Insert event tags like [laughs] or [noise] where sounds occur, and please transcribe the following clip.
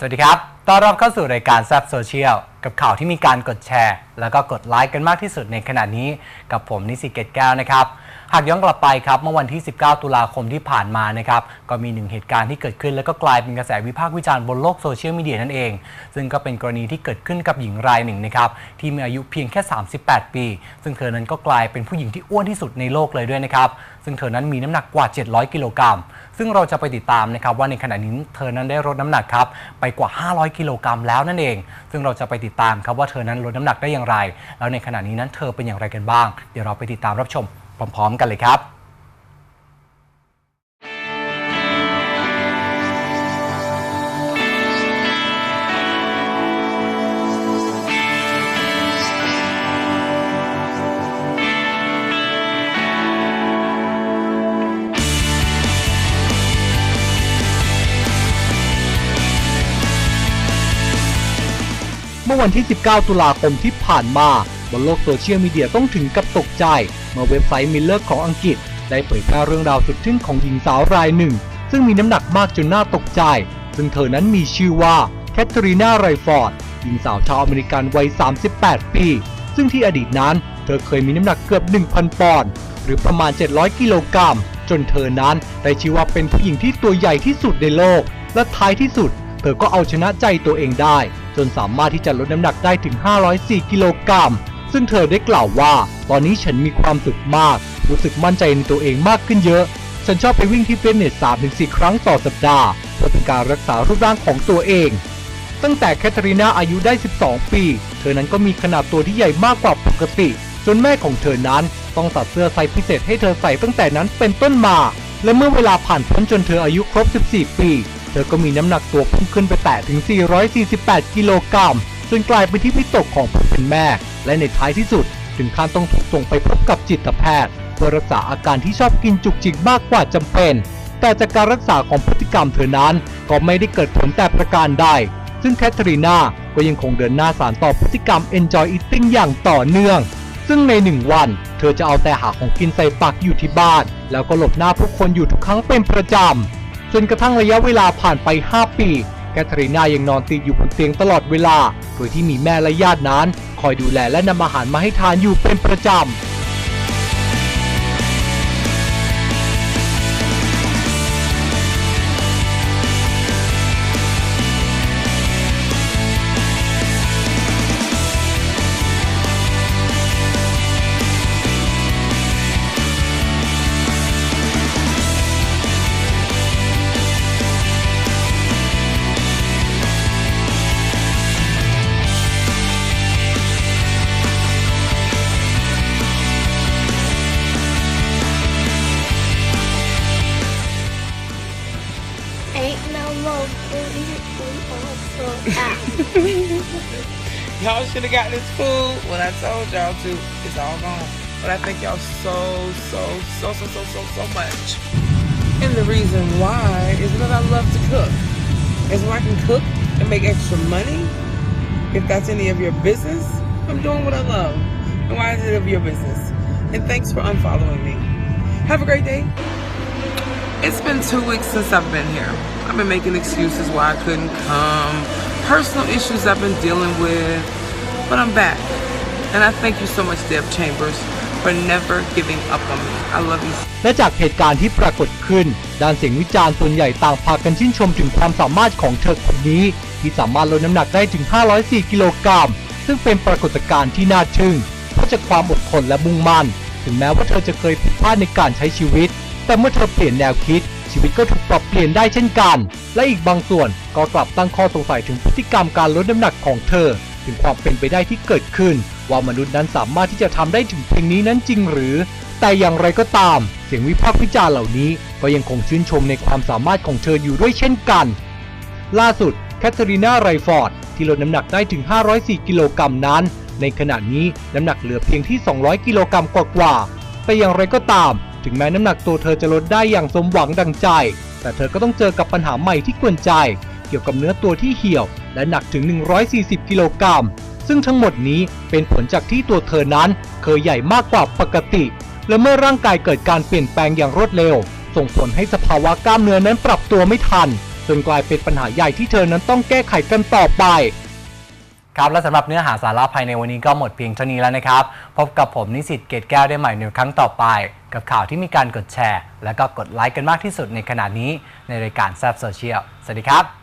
สวัสดีครับ ต้อนรับเข้าสู่รายการแซบโซเชียลกับข่าวที่มีการกดแชร์ แล้วก็กดไลค์กันมากที่สุดในขณะนี้กับผมนิสิตเกตแก้วนะครับ หากย้อนกลับไปครับเมื่อวันที่ 19 ตุลาคมที่ผ่านมานะครับ ก็มีหนึ่งเหตุการณ์ที่เกิดขึ้น แล้วก็กลายเป็นกระแสวิพากษ์วิจารณ์บนโลกโซเชียลมีเดียนั่นเอง ซึ่งก็เป็นกรณีที่เกิดขึ้นกับหญิงรายหนึ่งนะครับที่มีอายุเพียงแค่ 38 ปี ซึ่งเธอนั้นก็กลายเป็นผู้หญิงที่อ้วนที่สุดในโลกเลยด้วยนะครับ ซึ่งเธอนั้นมีน้ำหนักกว่า 700 กิโลกรัม ซึ่งเราจะไปติดตามนะครับว่าในขณะนี้เธอนั้นได้ลดน้ำหนักครับไปกว่า 500 กิโลกรัมแล้วนั่นเอง ซึ่งเราจะไปติดตามครับว่าเธอนั้นลดน้ำหนักได้อย่างไร แล้วในขณะนี้นั้นเธอเป็นอย่างไรกันบ้าง เดี๋ยวเราไปติดตามรับชมพร้อม ๆ กันเลยครับ เมื่อวันที่ 19 ตุลาคมที่ผ่านมาบนโลกโซเชียลมีเดียต้องถึงกับตกใจ เมื่อเว็บไซต์มิลเลอร์ของอังกฤษ ได้เผยแพร่เรื่องราวสุดทึ่งของหญิงสาวรายหนึ่ง ซึ่งมีน้ำหนักมากจนน่าตกใจ ซึ่งเธอนั้นมีชื่อว่าแคทเธอรีนาไรฟอร์ดหญิงสาวชาวอเมริกันวัย 38 ปี ซึ่งที่อดีตนั้น เธอเคยมีน้ำหนักเกือบ 1,000 ปอนด์หรือประมาณ 700 กิโลกรัมจนเธอนั้นได้ชื่อว่าเป็นผู้หญิงที่ตัวใหญ่ที่สุดในโลก และท้ายที่สุด เธอก็เอาชนะใจตัวเองได้ จนสามารถที่จะลดน้ำหนักได้ถึง 504 กิโลกรัม ซึ่งเธอได้กล่าวว่า ตอนนี้ฉันมีความสุขมาก รู้สึกมั่นใจในตัวเองมากขึ้นเยอะ ฉันชอบไปวิ่งที่ฟิตเนส 3-4 ครั้งต่อสัปดาห์ เพื่อเป็นการรักษารูปร่างของตัวเอง ตั้งแต่แคทเธอรีนาอายุได้ 12 ปี เธอนั้นก็มีขนาดตัวที่ใหญ่มากกว่าปกติ จนแม่ของเธอนั้นต้องตัดเสื้อไซส์พิเศษให้เธอใส่ตั้งแต่นั้นเป็นต้นมา และเมื่อเวลาผ่านพ้นจนเธออายุครบ 14 ปี ธอก็มีน้ำหนักตัวพุ่งขึ้นไปแตะถึง 448 กิโลกรัมจนกลายเป็นที่วิตกของผู้เป็นแม่ และในท้ายที่สุด ถึงขั้นต้องถูกส่งไปพบกับจิตแพทย์ เพื่อรักษาอาการที่ชอบกินจุกจิกมากกว่าจำเป็น แต่จากการรักษาของพฤติกรรมเธอนั้น ก็ไม่ได้เกิดผลแต่ประการใด ซึ่งแคทเธอรีนาก็ยังคงเดินหน้าสานต่อพฤติกรรม enjoy eating อย่างต่อเนื่อง ซึ่งในหนึ่งวัน เธอจะเอาแต่หาของกินใส่ปากอยู่ที่บ้าน แล้วก็หลบหน้าผู้คนอยู่ทุกครั้งเป็นประจำ จนกระทั่งระยะเวลาผ่านไป 5 ปี แคทเธอรีนายังนอนติดอยู่บนเตียงตลอดเวลา โดยที่มีแม่และญาตินั้น คอยดูแลและนำอาหารมาให้ทานอยู่เป็นประจำ [laughs] Y'all should have got this food when I told y'all to. It's all gone. But I thank y'all so, so, so, so, so, so, so much. And the reason why is because I love to cook. And so I can cook and make extra money. If that's any of your business, I'm doing what I love. And why is it of your business? And thanks for unfollowing me. Have a great day. It's been two weeks since I've been here. I've been making excuses why I couldn't come, personal issues I've been dealing with, but I'm back. And I thank you so much, Deb Chambers, for never giving up on me. I love you และจากเหตุการณ์ที่ปรากฏขึ้น ด้านเสียงวิจารณ์ส่วนใหญ่ต่างพากันชื่นชมถึงความสามารถของเธอคนนี้ ที่สามารถลดน้ำหนักได้ถึง 504 กิโลกรัม ซึ่งเป็นปรากฏการณ์ที่น่าทึ่ง เพราะจากความอดทนและมุ่งมั่น ถึงแม้ว่าเธอจะเคยผิดพลาดในการใช้ชีวิต แต่เมื่อเธอเปลี่ยนแนวคิด ชีวิตก็ถูกปรับเปลี่ยนได้เช่นกัน และอีกบางส่วนก็กลับตั้งข้อสงสัยถึงพฤติกรรมการลดน้ำหนักของเธอ ถึงความเป็นไปได้ที่เกิดขึ้น ว่ามนุษย์นั้นสามารถที่จะทำได้ถึงเพียงนี้นั้นจริงหรือ แต่อย่างไรก็ตาม เสียงวิพากษ์วิจารณ์เหล่านี้ ก็ยังคงชื่นชมในความสามารถของเธออยู่ด้วยเช่นกัน ล่าสุดแคทเธอรีนาไรฟอร์ดที่ลดน้ำหนักได้ถึง 504 กิโลกรัมนั้น ในขณะนี้น้ำหนักเหลือเพียงที่ 200 กิโลกรัมกว่าๆแต่อย่างไรก็ตาม ถึงแม้น้ำหนักตัวเธอจะลดได้อย่างสมหวังดังใจ แต่เธอก็ต้องเจอกับปัญหาใหม่ที่กวนใจ เกี่ยวกับเนื้อตัวที่เหี่ยว และหนักถึง 140 กิโลกรัม ซึ่งทั้งหมดนี้เป็นผลจากที่ตัวเธอนั้นเคยใหญ่มากกว่าปกติ และเมื่อร่างกายเกิดการเปลี่ยนแปลงอย่างรวดเร็ว ส่งผลให้สภาวะกล้ามเนื้อนั้นปรับตัวไม่ทัน จนกลายเป็นปัญหาใหญ่ที่เธอนั้นต้องแก้ไขกันต่อไป ครับและสำหรับเนื้อหาสาระภายในวันนี้ก็หมดเพียงเท่านี้แล้วนะครับ พบกับผมนิสิตเกตแก้วได้ใหม่ในครั้งต่อไป กับข่าวที่มีการกดแชร์ และก็กดไลค์กันมากที่สุดในขณะนี้ในรายการแซบโซเชียลสวัสดีครับ